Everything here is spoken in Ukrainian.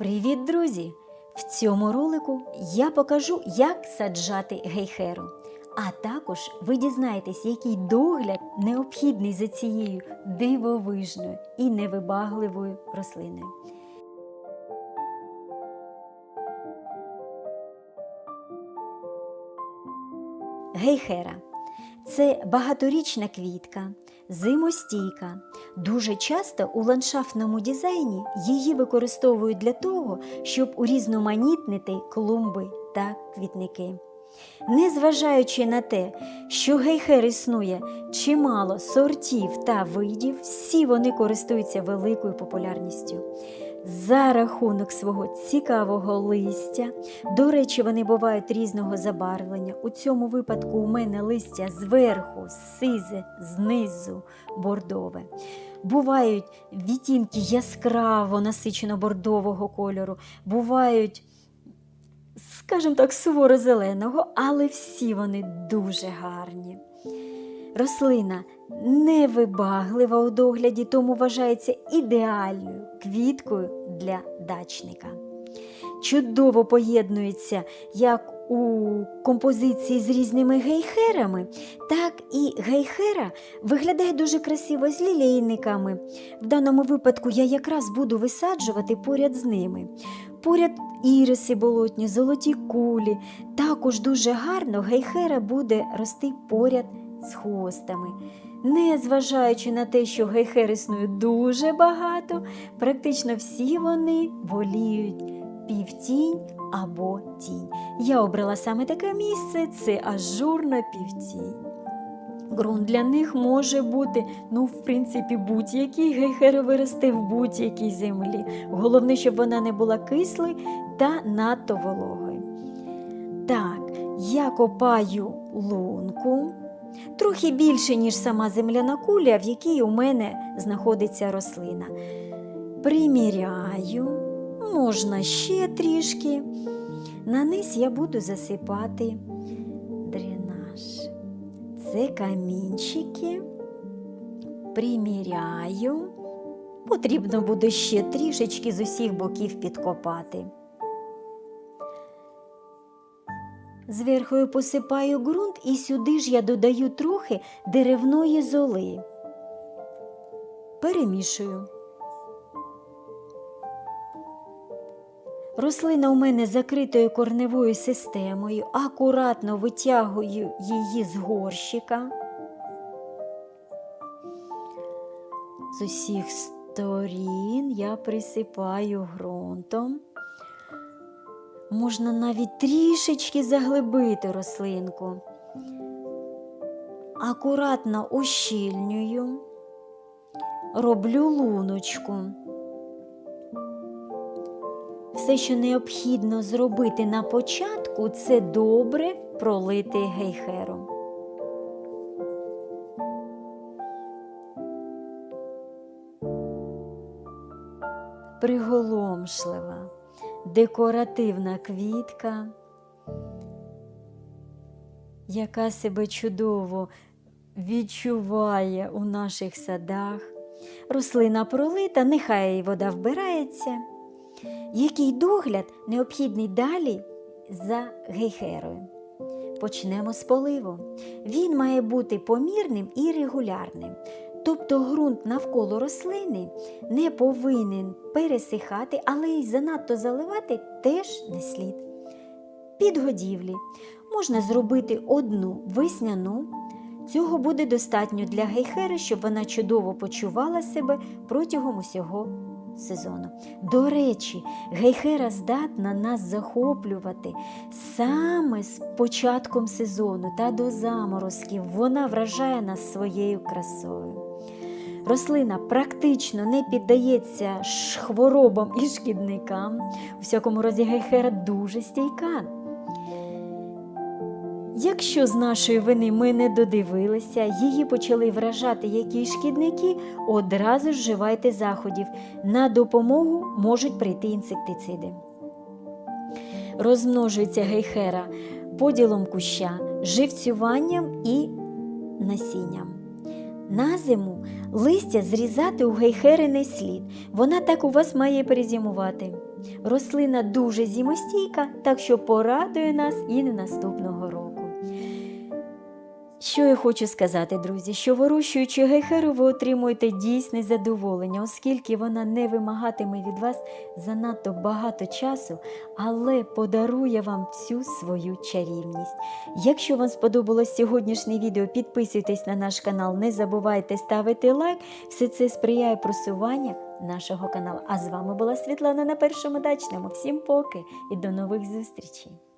Привіт, друзі! В цьому ролику я покажу, як саджати гейхеру. А також ви дізнаєтесь, який догляд необхідний за цією дивовижною і невибагливою рослиною. Гейхера це багаторічна квітка, зимостійка. Дуже часто у ландшафтному дизайні її використовують для того, щоб урізноманітнити клумби та квітники. Незважаючи на те, що гейхер існує чимало сортів та видів, всі вони користуються великою популярністю. За рахунок свого цікавого листя, до речі, вони бувають різного забарвлення. У цьому випадку у мене листя зверху, сизе, знизу бордове. Бувають відтінки яскраво насичено бордового кольору, бувають скажімо так, суворо-зеленого, але всі вони дуже гарні. Рослина невибаглива у догляді, тому вважається ідеальною квіткою для дачника. Чудово поєднується як у композиції з різними гейхерами, так і гейхера виглядає дуже красиво з лілейниками. В даному випадку я якраз буду висаджувати поряд з ними. Поряд іриси болотні, золоті кулі. Також дуже гарно гейхера буде рости поряд з хостами. Незважаючи на те, що гейхер існує дуже багато, практично всі вони воліють півтінь або тінь. Я обрала саме таке місце це ажурна півтінь. Ґрунт для них може бути, ну, в принципі, будь-який гейхер виросте в будь-якій землі. Головне, щоб вона не була кислою та надто вологою. Так, я копаю лунку трохи більше, ніж сама земляна куля, в якій у мене знаходиться рослина. Приміряю, можна ще трішки. На низ я буду засипати дренаж. Це камінчики. Приміряю. Потрібно буде ще трішечки з усіх боків підкопати. Зверху посипаю ґрунт і сюди ж я додаю трохи деревної золи. Перемішую. Рослина у мене закритою корневою системою, акуратно витягую її з горщика. З усіх сторін я присипаю ґрунтом. Можна навіть трішечки заглибити рослинку. Акуратно ущільнюю, роблю луночку. Все, що необхідно зробити на початку, це добре пролити гейхером. Приголомшлива, декоративна квітка, яка себе чудово відчуває у наших садах. Рослина пролита, нехай вода вбирається який догляд необхідний далі за гейхерою. Почнемо з поливу. Він має бути помірним і регулярним. Тобто ґрунт навколо рослини не повинен пересихати, але й занадто заливати теж не слід. Підгодівлі можна зробити одну весняну. Цього буде достатньо для гейхери, щоб вона чудово почувала себе протягом усього сезону. До речі, гейхера здатна нас захоплювати саме з початком сезону та до заморозків. Вона вражає нас своєю красою. Рослина практично не піддається хворобам і шкідникам. У всякому разі, гейхера дуже стійка. Якщо з нашої вини ми не додивилися, її почали вражати якісь шкідники, одразу ж вживайте заходів. На допомогу можуть прийти інсектициди. Розмножується гейхера поділом куща, живцюванням і насінням. На зиму листя зрізати у гейхери слід. Вона так у вас має перезимувати. Рослина дуже зимостійка, так що порадує нас і наступного року. Що я хочу сказати, друзі, що вирощуючи гейхеру, ви отримуєте дійсне задоволення, оскільки вона не вимагатиме від вас занадто багато часу, але подарує вам всю свою чарівність. Якщо вам сподобалось сьогоднішнє відео, підписуйтесь на наш канал, не забувайте ставити лайк. Все це сприяє просуванню нашого каналу. А з вами була Світлана на першому дачному. Всім поки і до нових зустрічей!